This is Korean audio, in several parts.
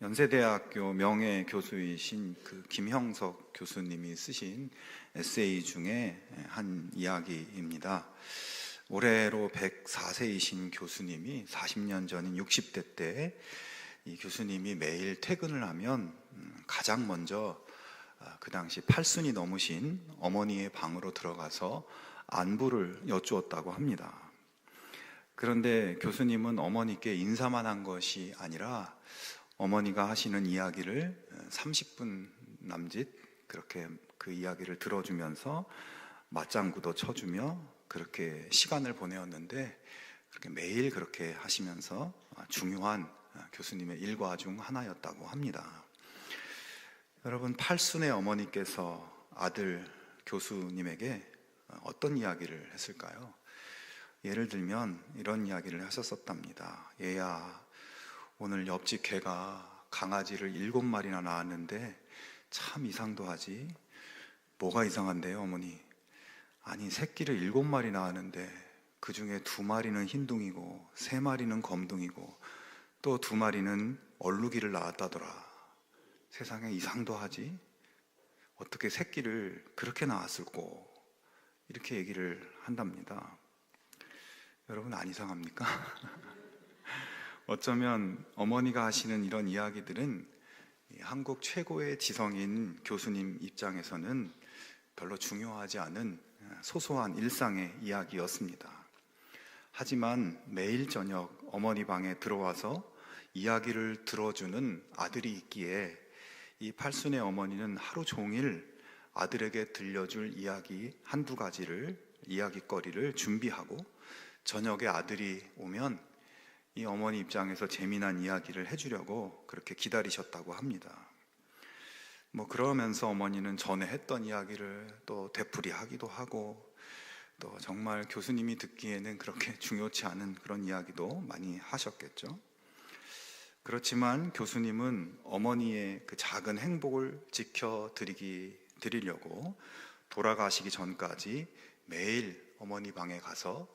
연세대학교 명예 교수이신 그 김형석 교수님이 쓰신 에세이 중에 한 이야기입니다. 올해로 104세이신 교수님이 40년 전인 60대 때 이 교수님이 매일 퇴근을 하면 음, 가장 먼저 아, 그 당시 팔순이 넘으신 어머니의 방으로 들어가서 안부를 여쭈었다고 합니다. 그런데 교수님은 어머니께 인사만 한 것이 아니라 어머니가 하시는 이야기를 30분 남짓 그렇게 그 이야기를 들어주면서 맞장구도 쳐주며 그렇게 시간을 보내었는데 그렇게 매일 그렇게 하시면서 중요한 교수님의 일과 중 하나였다고 합니다. 여러분 팔순의 어머니께서 아들 교수님에게 어떤 이야기를 했을까요? 예를 들면 이런 이야기를 하셨었답니다. 얘야, 오늘 옆집 개가 강아지를 일곱 마리나 낳았는데 참 이상도 하지. 뭐가 이상한데요, 어머니? 아니, 새끼를 일곱 마리 낳았는데 그 중에 두 마리는 흰둥이고 세 마리는 검둥이고 또 두 마리는 얼룩이를 낳았다더라. 세상에 이상도 하지? 어떻게 새끼를 그렇게 낳았을꼬? 이렇게 얘기를 한답니다. 여러분 안 이상합니까? 어쩌면 어머니가 하시는 이런 이야기들은 한국 최고의 지성인 교수님 입장에서는 별로 중요하지 않은 소소한 일상의 이야기였습니다. 하지만 매일 저녁 어머니 방에 들어와서 이야기를 들어주는 아들이 있기에 이 팔순의 어머니는 하루 종일 아들에게 들려줄 이야기 한두 가지를 이야기거리를 준비하고 저녁에 아들이 오면 이 어머니 입장에서 재미난 이야기를 해주려고 그렇게 기다리셨다고 합니다. 뭐 그러면서 어머니는 전에 했던 이야기를 또 되풀이하기도 하고 또 정말 교수님이 듣기에는 그렇게 중요치 않은 그런 이야기도 많이 하셨겠죠. 그렇지만 교수님은 어머니의 그 작은 행복을 지켜 드리기 드리려고 돌아가시기 전까지 매일 어머니 방에 가서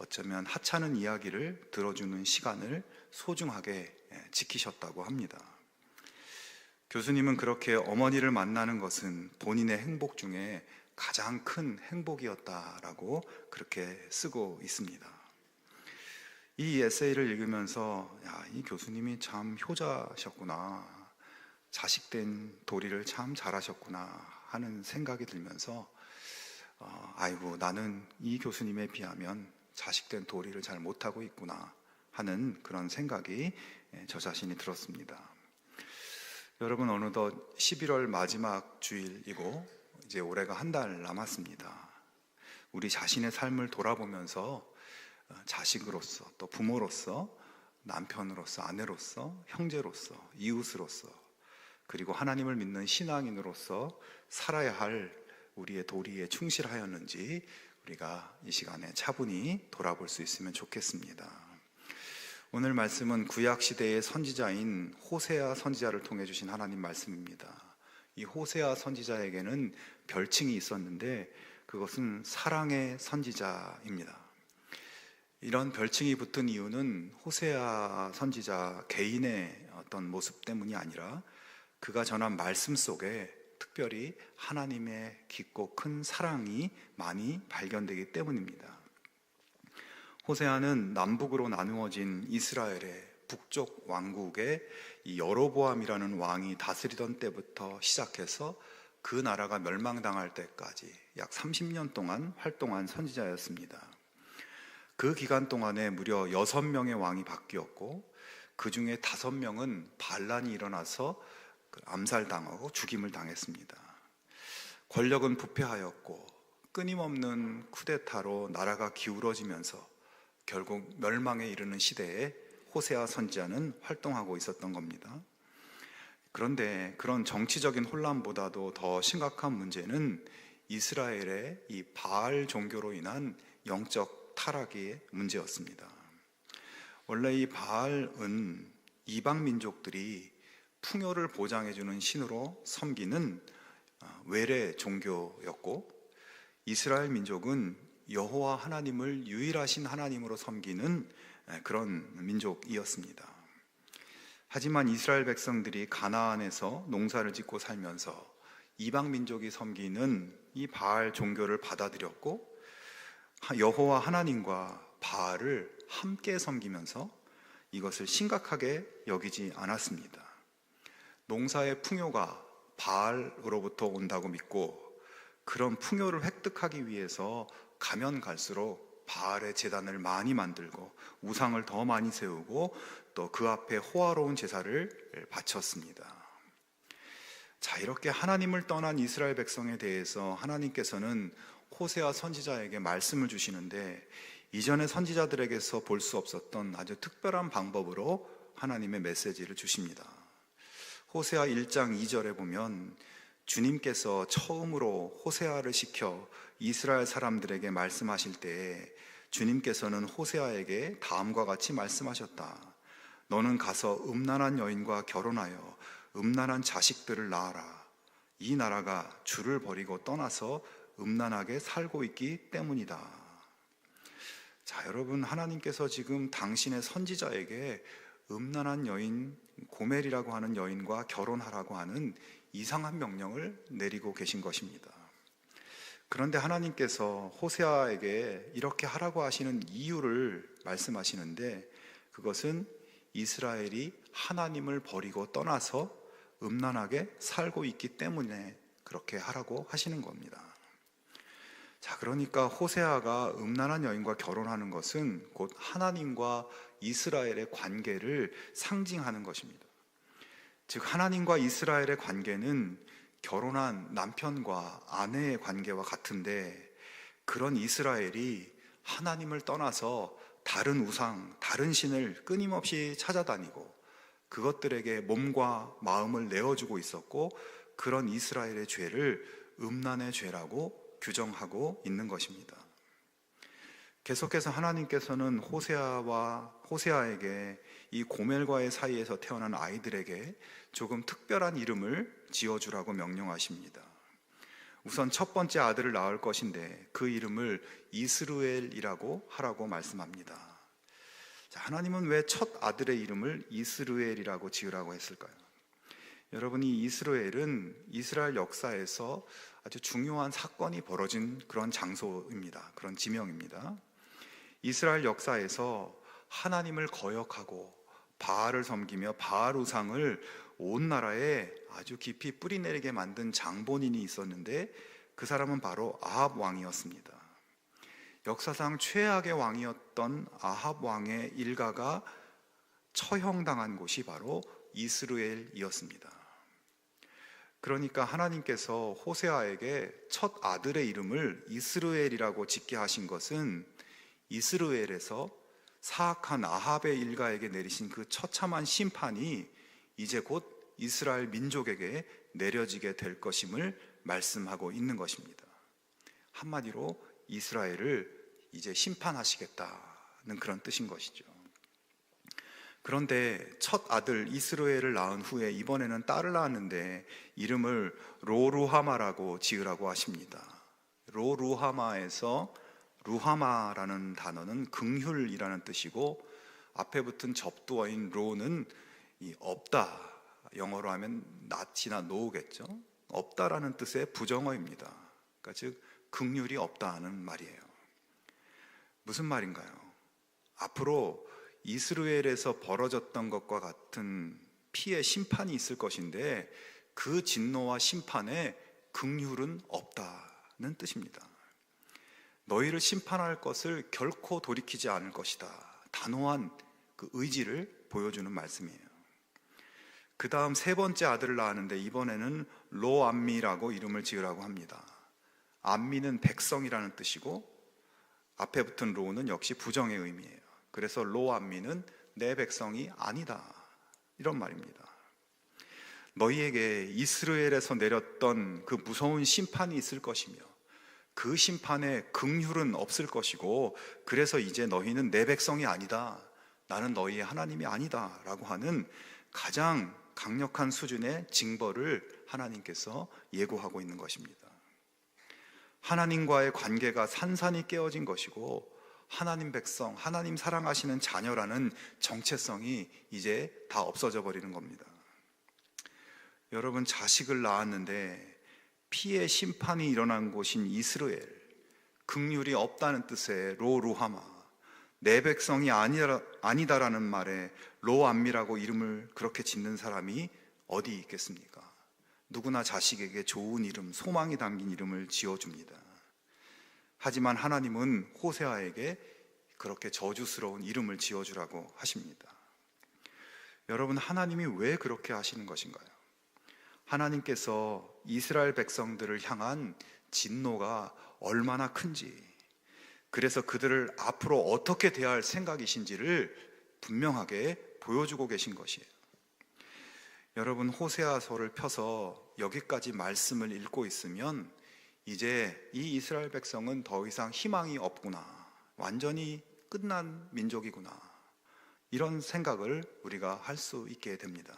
어쩌면 하찮은 이야기를 들어주는 시간을 소중하게 예, 지키셨다고 합니다. 교수님은 그렇게 어머니를 만나는 것은 본인의 행복 중에 가장 큰 행복이었다라고 그렇게 쓰고 있습니다. 이 에세이를 읽으면서 야, 이 교수님이 참 효자셨구나. 자식된 도리를 참 잘하셨구나 하는 생각이 들면서 어, 아이고 나는 이 교수님에 비하면 자식된 도리를 잘 못하고 있구나 하는 그런 생각이 예, 저 자신이 들었습니다. 여러분 어느덧 11월 마지막 주일이고 이제 올해가 한 달 남았습니다. 우리 자신의 삶을 돌아보면서 어, 자식으로서 또 부모로서 남편으로서 아내로서 형제로서 이웃으로서 그리고 하나님을 믿는 신앙인으로서 살아야 할 우리의 도리에 충실하였는지 우리가 이 시간에 차분히 돌아볼 수 있으면 좋겠습니다. 오늘 말씀은 구약 시대의 선지자인 호세아 선지자를 통해 주신 하나님 말씀입니다. 이 호세아 선지자에게는 별칭이 있었는데 그것은 사랑의 선지자입니다. 이런 별칭이 붙은 이유는 호세아 선지자 개인의 어떤 모습 때문이 아니라 그가 전한 말씀 속에 특별히 하나님의 깊고 큰 사랑이 많이 발견되기 때문입니다. 호세아는 남북으로 나누어진 이스라엘의 북쪽 왕국의 여로보암이라는 왕이 다스리던 때부터 시작해서 그 나라가 멸망당할 때까지 약 30년 동안 활동한 선지자였습니다. 그 기간 동안에 무려 6명의 왕이 바뀌었고 그 중에 5명은 반란이 일어나서 그 암살당하고 죽임을 당했습니다. 권력은 부패하였고 끊임없는 쿠데타로 나라가 기울어지면서 결국 멸망에 이르는 시대에 호세아 선지자는 활동하고 있었던 겁니다. 그런데 그런 정치적인 혼란보다도 더 심각한 문제는 이스라엘의 이 바알 종교로 인한 영적 타락의 문제였습니다. 원래 이 바알은 이방 민족들이 풍요를 보장해주는 신으로 섬기는 어, 외래 종교였고 이스라엘 민족은 여호와 하나님을 유일하신 하나님으로 섬기는 그런 민족이었습니다. 하지만 이스라엘 백성들이 가나안에서 농사를 짓고 살면서 이방 민족이 섬기는 이 바알 종교를 받아들였고 여호와 하나님과 바알을 함께 섬기면서 이것을 심각하게 여기지 않았습니다. 농사의 풍요가 바알으로부터 온다고 믿고 그런 풍요를 획득하기 위해서 가면 갈수록 바알의 제단을 많이 만들고 우상을 더 많이 세우고 또 그 앞에 호화로운 제사를 바쳤습니다. 자, 이렇게 하나님을 떠난 이스라엘 백성에 대해서 하나님께서는 호세아 선지자에게 말씀을 주시는데 이전의 선지자들에게서 볼 수 없었던 아주 특별한 방법으로 하나님의 메시지를 주십니다. 호세아 1장 2절에 보면 주님께서 처음으로 호세아를 시켜 이스라엘 사람들에게 말씀하실 때에 주님께서는 호세아에게 다음과 같이 말씀하셨다. 너는 가서 음란한 여인과 결혼하여 음란한 자식들을 낳아라. 이 나라가 주를 버리고 떠나서 음란하게 살고 있기 때문이다. 자, 여러분, 하나님께서 지금 당신의 선지자에게 음란한 여인, 고멜이라고 하는 여인과 결혼하라고 하는 이상한 명령을 내리고 계신 것입니다. 그런데 하나님께서 호세아에게 이렇게 하라고 하시는 이유를 말씀하시는데 그것은 이스라엘이 하나님을 버리고 떠나서 음란하게 살고 있기 때문에 그렇게 하라고 하시는 겁니다. 자, 그러니까 호세아가 음란한 여인과 결혼하는 것은 곧 하나님과 이스라엘의 관계를 상징하는 것입니다. 즉, 하나님과 이스라엘의 관계는 결혼한 남편과 아내의 관계와 같은데 그런 이스라엘이 하나님을 떠나서 다른 우상, 다른 신을 끊임없이 찾아다니고 그것들에게 몸과 마음을 내어주고 있었고 그런 이스라엘의 죄를 음란의 죄라고 규정하고 있는 것입니다. 계속해서 하나님께서는 호세아와 호세아에게 이 고멜과의 사이에서 태어난 아이들에게 조금 특별한 이름을 지어주라고 명령하십니다. 우선 첫 번째 아들을 낳을 것인데 그 이름을 이스루엘이라고 하라고 말씀합니다. 자, 하나님은 왜 첫 아들의 이름을 이스루엘이라고 지으라고 했을까요? 여러분이 이스루엘은 이스라엘 역사에서 아주 중요한 사건이 벌어진 그런 장소입니다. 그런 지명입니다. 이스라엘 역사에서 하나님을 거역하고 바알을 섬기며 바알 우상을 온 나라에 아주 깊이 뿌리내리게 만든 장본인이 있었는데 그 사람은 바로 아합 왕이었습니다. 역사상 최악의 왕이었던 아합 왕의 일가가 처형당한 곳이 바로 이스루엘이었습니다. 그러니까 하나님께서 호세아에게 첫 아들의 이름을 이스루엘이라고 짓게 하신 것은 이스루엘에서 사악한 아합의 일가에게 내리신 그 처참한 심판이 이제 곧 이스라엘 민족에게 내려지게 될 것임을 말씀하고 있는 것입니다. 한마디로 이스라엘을 이제 심판하시겠다는 그런 뜻인 것이죠. 그런데 첫 아들 이스로엘을 낳은 후에 이번에는 딸을 낳았는데 이름을 로루하마라고 지으라고 하십니다. 로루하마에서 루하마라는 단어는 긍휼이라는 뜻이고 앞에 붙은 접두어인 로는 없다. 영어로 하면 not이나 no겠죠. 없다라는 뜻의 부정어입니다. 그러니까 즉 긍휼이 없다는 말이에요. 무슨 말인가요? 앞으로 이스라엘에서 벌어졌던 것과 같은 피해 심판이 있을 것인데 그 진노와 심판에 긍휼은 없다는 뜻입니다. 너희를 심판할 것을 결코 돌이키지 않을 것이다. 단호한 그 의지를 보여주는 말씀이에요. 그 다음 세 번째 아들을 낳았는데 이번에는 로암미라고 이름을 지으라고 합니다. 암미는 백성이라는 뜻이고 앞에 붙은 로는 역시 부정의 의미예요. 그래서 로암미는 내 백성이 아니다. 이런 말입니다. 너희에게 이스라엘에서 내렸던 그 무서운 심판이 있을 것이며 그 심판에 긍휼은 없을 것이고 그래서 이제 너희는 내 백성이 아니다. 나는 너희의 하나님이 아니다라고 하는 가장 강력한 수준의 징벌을 하나님께서 예고하고 있는 것입니다. 하나님과의 관계가 산산이 깨어진 것이고 하나님 백성, 하나님 사랑하시는 자녀라는 정체성이 이제 다 없어져 버리는 겁니다. 여러분 자식을 낳았는데 피의 심판이 일어난 곳인 이스라엘, 극률이 없다는 뜻의 로루하마, 내 백성이 아니라, 아니다라는 말에 로암미라고 이름을 그렇게 짓는 사람이 어디 있겠습니까? 누구나 자식에게 좋은 이름, 소망이 담긴 이름을 지어줍니다. 하지만 하나님은 호세아에게 그렇게 저주스러운 이름을 지어주라고 하십니다. 여러분, 하나님이 왜 그렇게 하시는 것인가요? 하나님께서 이스라엘 백성들을 향한 진노가 얼마나 큰지, 그래서 그들을 앞으로 어떻게 대할 생각이신지를 분명하게 보여주고 계신 것이에요. 여러분, 호세아서를 펴서 여기까지 말씀을 읽고 있으면 이제 이 이스라엘 백성은 더 이상 희망이 없구나. 완전히 끝난 민족이구나. 이런 생각을 우리가 할 수 있게 됩니다.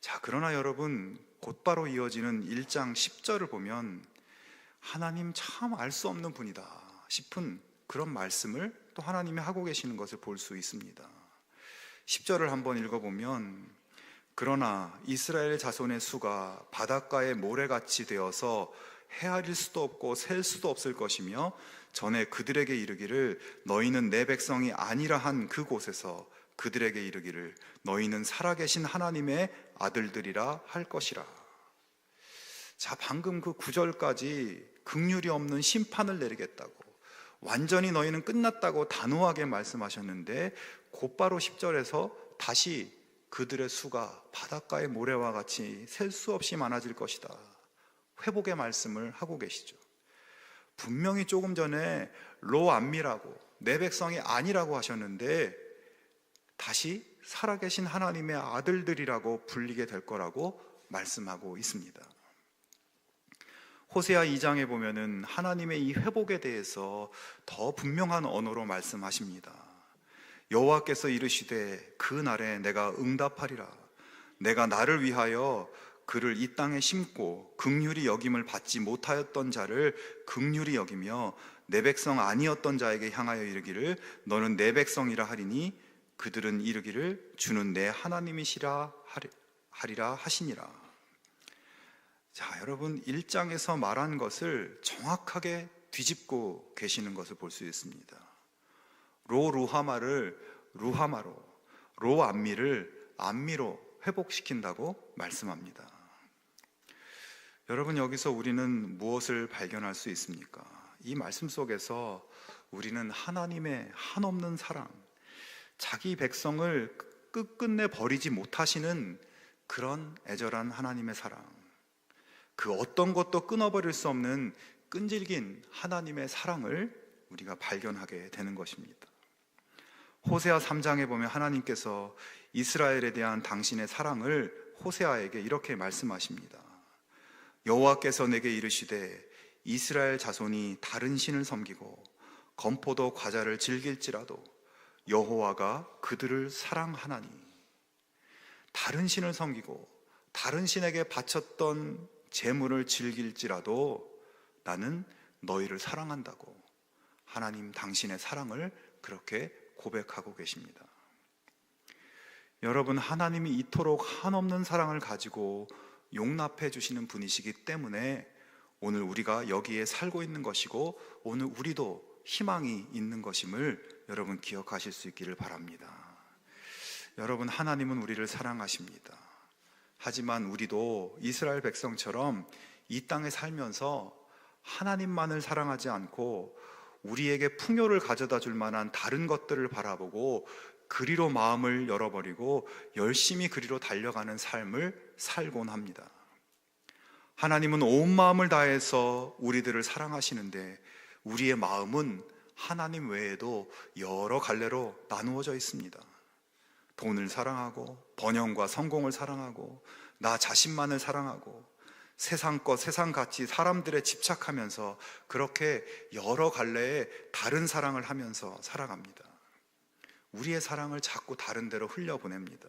자, 그러나 여러분, 곧바로 이어지는 1장 10절을 보면 하나님 참 알 수 없는 분이다 싶은 그런 말씀을 또 하나님이 하고 계시는 것을 볼 수 있습니다. 10절을 한번 읽어보면 그러나 이스라엘 자손의 수가 바닷가의 모래같이 되어서 헤아릴 수도 없고 셀 수도 없을 것이며 전에 그들에게 이르기를 너희는 내 백성이 아니라 한 그곳에서 그들에게 이르기를 너희는 살아계신 하나님의 아들들이라 할 것이라. 자, 방금 그 구절까지 극률이 없는 심판을 내리겠다고 완전히 너희는 끝났다고 단호하게 말씀하셨는데 곧바로 10절에서 다시 그들의 수가 바닷가의 모래와 같이 셀 수 없이 많아질 것이다. 회복의 말씀을 하고 계시죠. 분명히 조금 전에 로암미라고 내 백성이 아니라고 하셨는데 다시 살아계신 하나님의 아들들이라고 불리게 될 거라고 말씀하고 있습니다. 호세아 2장에 보면은 하나님의 이 회복에 대해서 더 분명한 언어로 말씀하십니다. 여호와께서 이르시되 그 날에 내가 응답하리라. 내가 나를 위하여 그를 이 땅에 심고 극률이 여김을 받지 못하였던 자를 극률이 여기며 내 백성 아니었던 자에게 향하여 이르기를 너는 내 백성이라 하리니 그들은 이르기를 주는 내 하나님이시라 하리라 하시니라. 자, 여러분 1장에서 말한 것을 정확하게 뒤집고 계시는 것을 볼 수 있습니다. 로 루하마를 루하마로, 로 안미를 안미로 회복시킨다고 말씀합니다. 여러분 여기서 우리는 무엇을 발견할 수 있습니까? 이 말씀 속에서 우리는 하나님의 한없는 사랑, 자기 백성을 끝끝내 버리지 못하시는 그런 애절한 하나님의 사랑, 그 어떤 것도 끊어버릴 수 없는 끈질긴 하나님의 사랑을 우리가 발견하게 되는 것입니다. 호세아 3장에 보면 하나님께서 이스라엘에 대한 당신의 사랑을 호세아에게 이렇게 말씀하십니다. 여호와께서 내게 이르시되 이스라엘 자손이 다른 신을 섬기고 건포도 과자를 즐길지라도 여호와가 그들을 사랑하나니 다른 신을 섬기고 다른 신에게 바쳤던 재물을 즐길지라도 나는 너희를 사랑한다고 하나님 당신의 사랑을 그렇게 고백하고 계십니다. 여러분, 하나님이 이토록 한없는 사랑을 가지고 용납해 주시는 분이시기 때문에 오늘 우리가 여기에 살고 있는 것이고 오늘 우리도 희망이 있는 것임을 여러분 기억하실 수 있기를 바랍니다. 여러분, 하나님은 우리를 사랑하십니다. 하지만 우리도 이스라엘 백성처럼 이 땅에 살면서 하나님만을 사랑하지 않고 우리에게 풍요를 가져다 줄 만한 다른 것들을 바라보고 그리로 마음을 열어버리고 열심히 그리로 달려가는 삶을 살곤 합니다. 하나님은 온 마음을 다해서 우리들을 사랑하시는데 우리의 마음은 하나님 외에도 여러 갈래로 나누어져 있습니다. 돈을 사랑하고 번영과 성공을 사랑하고 나 자신만을 사랑하고 세상 것, 세상 가치, 사람들에 집착하면서 그렇게 여러 갈래의 다른 사랑을 하면서 살아갑니다. 우리의 사랑을 자꾸 다른 데로 흘려보냅니다.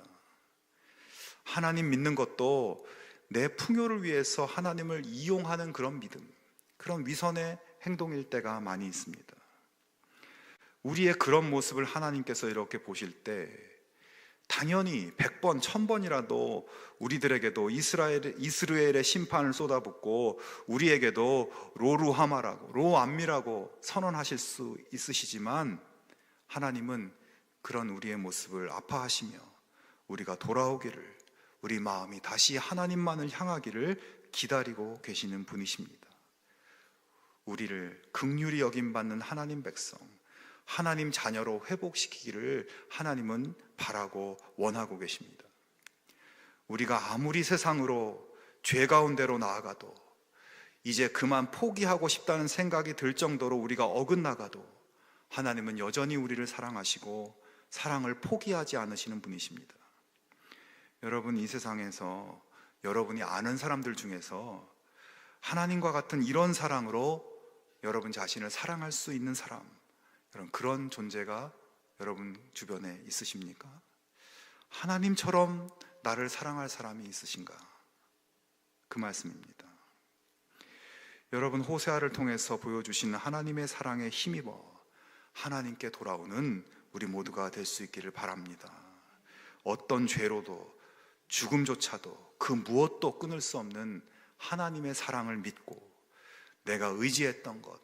하나님 믿는 것도 내 풍요를 위해서 하나님을 이용하는 그런 믿음, 그런 위선의 행동일 때가 많이 있습니다. 우리의 그런 모습을 하나님께서 이렇게 보실 때 당연히 100번, 1000번이라도 우리들에게도 이스라엘, 이스라엘의 심판을 쏟아붓고 우리에게도 로루하마라고, 로암미라고 선언하실 수 있으시지만 하나님은 그런 우리의 모습을 아파하시며 우리가 돌아오기를 우리 마음이 다시 하나님만을 향하기를 기다리고 계시는 분이십니다. 우리를 극률이 여김 받는 하나님 백성, 하나님 자녀로 회복시키기를 하나님은 바라고 원하고 계십니다. 우리가 아무리 세상으로 죄 가운데로 나아가도 이제 그만 포기하고 싶다는 생각이 들 정도로 우리가 어긋나가도 하나님은 여전히 우리를 사랑하시고 사랑을 포기하지 않으시는 분이십니다. 여러분 이 세상에서 여러분이 아는 사람들 중에서 하나님과 같은 이런 사랑으로 여러분 자신을 사랑할 수 있는 사람, 여러분 그런 존재가 여러분 주변에 있으십니까? 하나님처럼 나를 사랑할 사람이 있으신가? 그 말씀입니다. 여러분 호세아를 통해서 보여주신 하나님의 사랑에 힘입어 하나님께 돌아오는 우리 모두가 될 수 있기를 바랍니다. 어떤 죄로도 죽음조차도 그 무엇도 끊을 수 없는 하나님의 사랑을 믿고 내가 의지했던 것,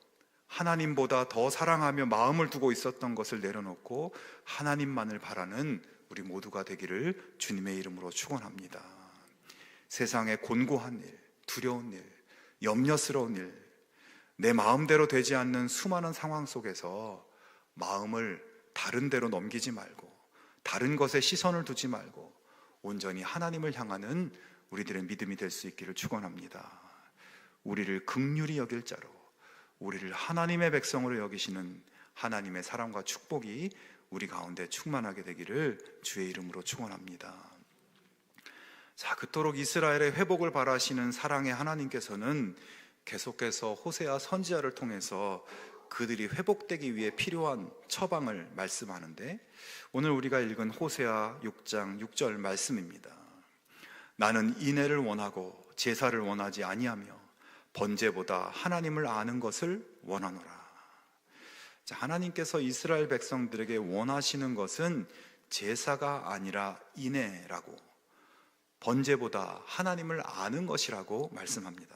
하나님보다 더 사랑하며 마음을 두고 있었던 것을 내려놓고 하나님만을 바라는 우리 모두가 되기를 주님의 이름으로 축원합니다. 세상의 곤고한 일, 두려운 일, 염려스러운 일, 내 마음대로 되지 않는 수많은 상황 속에서 마음을 다른 데로 넘기지 말고 다른 것에 시선을 두지 말고 온전히 하나님을 향하는 우리들의 믿음이 될 수 있기를 축원합니다. 우리를 극률이 여길 자로 우리를 하나님의 백성으로 여기시는 하나님의 사랑과 축복이 우리 가운데 충만하게 되기를 주의 이름으로 축원합니다. 자, 그토록 이스라엘의 회복을 바라시는 사랑의 하나님께서는 계속해서 호세아 선지자를 통해서 그들이 회복되기 위해 필요한 처방을 말씀하는데 오늘 우리가 읽은 호세아 6장 6절 말씀입니다. 나는 인애를 원하고 제사를 원하지 아니하며 번제보다 하나님을 아는 것을 원하노라. 자, 하나님께서 이스라엘 백성들에게 원하시는 것은 제사가 아니라 인애라고 번제보다 하나님을 아는 것이라고 말씀합니다.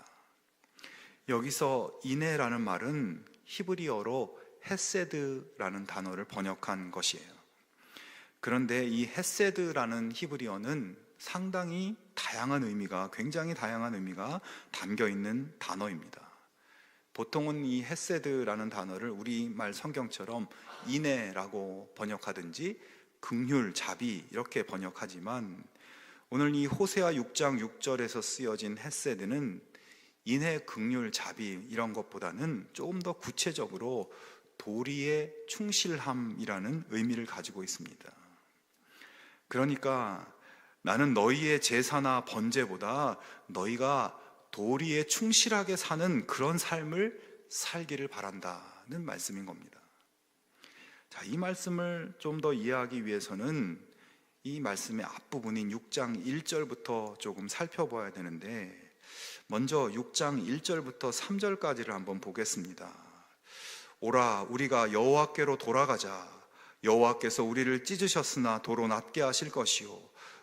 여기서 인애라는 말은 히브리어로 헤세드라는 단어를 번역한 것이에요. 그런데 이 헤세드라는 히브리어는 상당히 다양한 의미가 굉장히 다양한 의미가 담겨 있는 단어입니다. 보통은 이 헤세드라는 단어를 우리말 성경처럼 인애라고 번역하든지 긍휼, 자비 이렇게 번역하지만 오늘 이 호세아 6장 6절에서 쓰여진 헤세드는 인해 극률 자비 이런 것보다는 조금 더 구체적으로 도리의 충실함이라는 의미를 가지고 있습니다. 그러니까 나는 너희의 제사나 번제보다 너희가 도리에 충실하게 사는 그런 삶을 살기를 바란다는 말씀인 겁니다. 자, 이 말씀을 좀 더 이해하기 위해서는 이 말씀의 앞부분인 6장 1절부터 조금 살펴봐야 되는데 먼저 6장 1절부터 3절까지를 한번 보겠습니다. 오라 우리가 여호와께로 돌아가자 여호와께서 우리를 찢으셨으나 도로 낮게 하실 것이요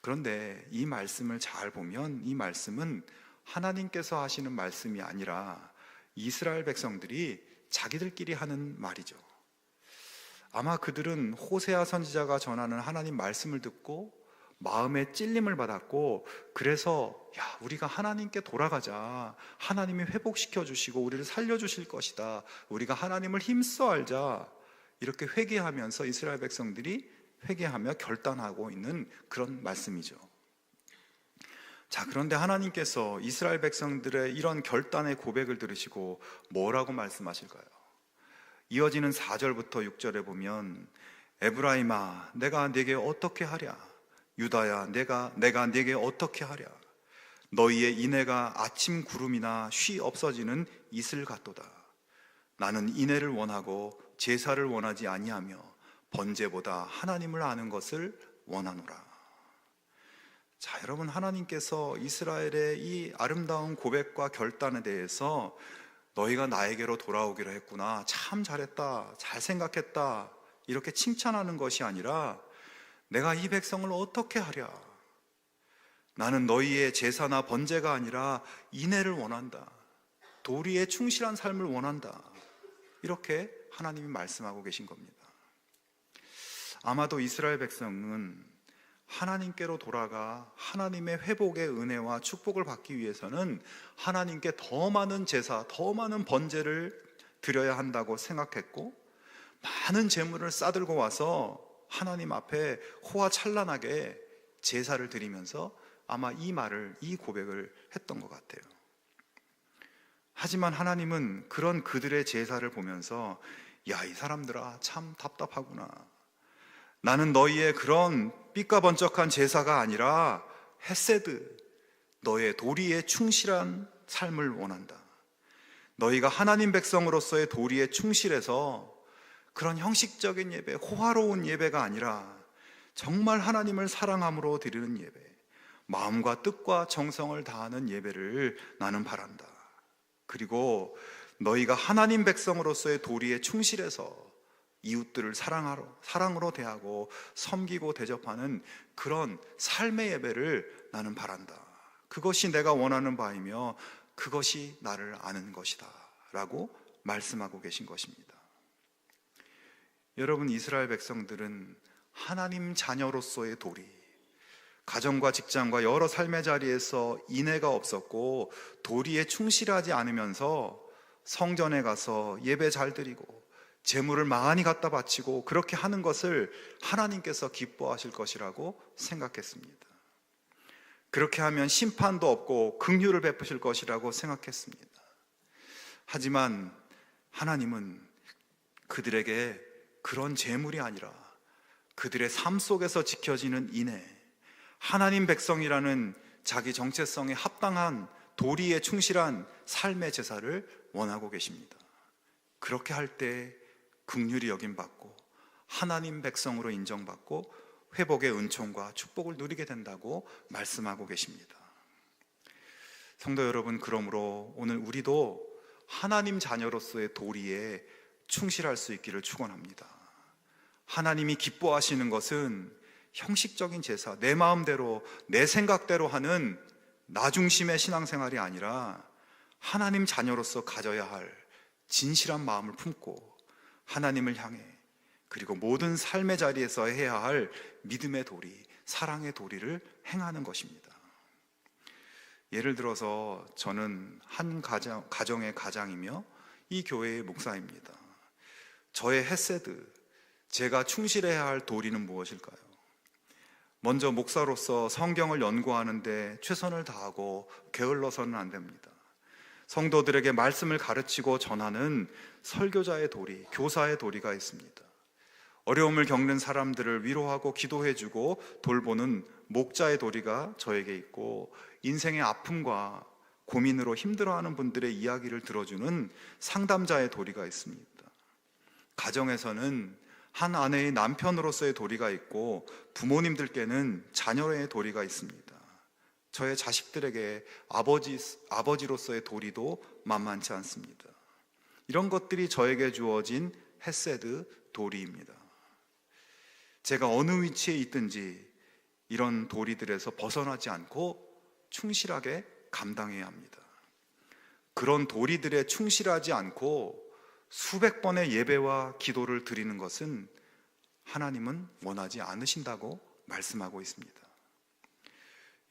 그런데 이 말씀을 잘 보면 이 말씀은 하나님께서 하시는 말씀이 아니라 이스라엘 백성들이 자기들끼리 하는 말이죠. 아마 그들은 호세아 선지자가 전하는 하나님 말씀을 듣고 마음에 찔림을 받았고 그래서 야 우리가 하나님께 돌아가자. 하나님이 회복시켜 주시고 우리를 살려 주실 것이다. 우리가 하나님을 힘써 알자. 이렇게 회개하면서 이스라엘 백성들이 회개하며 결단하고 있는 그런 말씀이죠. 자, 그런데 하나님께서 이스라엘 백성들의 이런 결단의 고백을 들으시고 뭐라고 말씀하실까요? 이어지는 4절부터 6절에 보면 에브라임아 내가 네게 어떻게 하랴 유다야 내가 내가 네게 어떻게 하랴 너희의 인애가 아침 구름이나 쉬 없어지는 이슬 같도다 나는 인애를 원하고 제사를 원하지 아니하며 번제보다 하나님을 아는 것을 원하노라 자, 여러분 하나님께서 이스라엘의 이 아름다운 고백과 결단에 대해서 너희가 나에게로 돌아오기로 했구나. 참 잘했다. 잘 생각했다. 이렇게 칭찬하는 것이 아니라 내가 이 백성을 어떻게 하랴? 나는 너희의 제사나 번제가 아니라 인애를 원한다. 도리에 충실한 삶을 원한다. 이렇게 하나님이 말씀하고 계신 겁니다. 아마도 이스라엘 백성은 하나님께로 돌아가 하나님의 회복의 은혜와 축복을 받기 위해서는 하나님께 더 많은 제사, 더 많은 번제를 드려야 한다고 생각했고 많은 재물을 싸들고 와서 하나님 앞에 호화찬란하게 제사를 드리면서 아마 이 말을 이 고백을 했던 것 같아요. 하지만 하나님은 그런 그들의 제사를 보면서 야, 이 사람들아 참 답답하구나. 나는 너희의 그런 삐까번쩍한 제사가 아니라 헤세드, 너의 도리에 충실한 삶을 원한다. 너희가 하나님 백성으로서의 도리에 충실해서 그런 형식적인 예배, 호화로운 예배가 아니라 정말 하나님을 사랑함으로 드리는 예배, 마음과 뜻과 정성을 다하는 예배를 나는 바란다. 그리고 너희가 하나님 백성으로서의 도리에 충실해서 이웃들을 사랑하러, 사랑으로 대하고 섬기고 대접하는 그런 삶의 예배를 나는 바란다. 그것이 내가 원하는 바이며 그것이 나를 아는 것이다. 라고 말씀하고 계신 것입니다. 여러분, 이스라엘 백성들은 하나님 자녀로서의 도리, 가정과 직장과 여러 삶의 자리에서 인애가 없었고 도리에 충실하지 않으면서 성전에 가서 예배 잘 드리고 재물을 많이 갖다 바치고 그렇게 하는 것을 하나님께서 기뻐하실 것이라고 생각했습니다. 그렇게 하면 심판도 없고 긍휼을 베푸실 것이라고 생각했습니다. 하지만 하나님은 그들에게 그런 재물이 아니라 그들의 삶 속에서 지켜지는 인애, 하나님 백성이라는 자기 정체성에 합당한 도리에 충실한 삶의 제사를 원하고 계십니다. 그렇게 할 때 극률이 여김 받고 하나님 백성으로 인정받고 회복의 은총과 축복을 누리게 된다고 말씀하고 계십니다. 성도 여러분, 그러므로 오늘 우리도 하나님 자녀로서의 도리에 충실할 수 있기를 축원합니다. 하나님이 기뻐하시는 것은 형식적인 제사, 내 마음대로, 내 생각대로 하는 나 중심의 신앙생활이 아니라 하나님 자녀로서 가져야 할 진실한 마음을 품고 하나님을 향해 그리고 모든 삶의 자리에서 해야 할 믿음의 도리, 사랑의 도리를 행하는 것입니다. 예를 들어서 저는 한 가정, 가정의 가장이며 이 교회의 목사입니다. 저의 헤세드, 제가 충실해야 할 도리는 무엇일까요? 먼저 목사로서 성경을 연구하는데 최선을 다하고 게을러서는 안 됩니다. 성도들에게 말씀을 가르치고 전하는 설교자의 도리, 교사의 도리가 있습니다. 어려움을 겪는 사람들을 위로하고 기도해주고 돌보는 목자의 도리가 저에게 있고 인생의 아픔과 고민으로 힘들어하는 분들의 이야기를 들어주는 상담자의 도리가 있습니다. 가정에서는 한 아내의 남편으로서의 도리가 있고 부모님들께는 자녀의 도리가 있습니다. 저의 자식들에게 아버지, 아버지로서의 도리도 만만치 않습니다. 이런 것들이 저에게 주어진 헤세드 도리입니다. 제가 어느 위치에 있든지 이런 도리들에서 벗어나지 않고 충실하게 감당해야 합니다. 그런 도리들에 충실하지 않고 수백 번의 예배와 기도를 드리는 것은 하나님은 원하지 않으신다고 말씀하고 있습니다.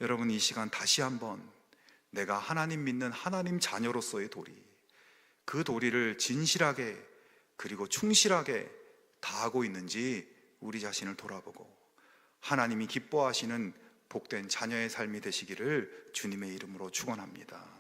여러분 이 시간 다시 한번 내가 하나님 믿는 하나님 자녀로서의 도리, 그 도리를 진실하게 그리고 충실하게 다하고 있는지 우리 자신을 돌아보고 하나님이 기뻐하시는 복된 자녀의 삶이 되시기를 주님의 이름으로 축원합니다.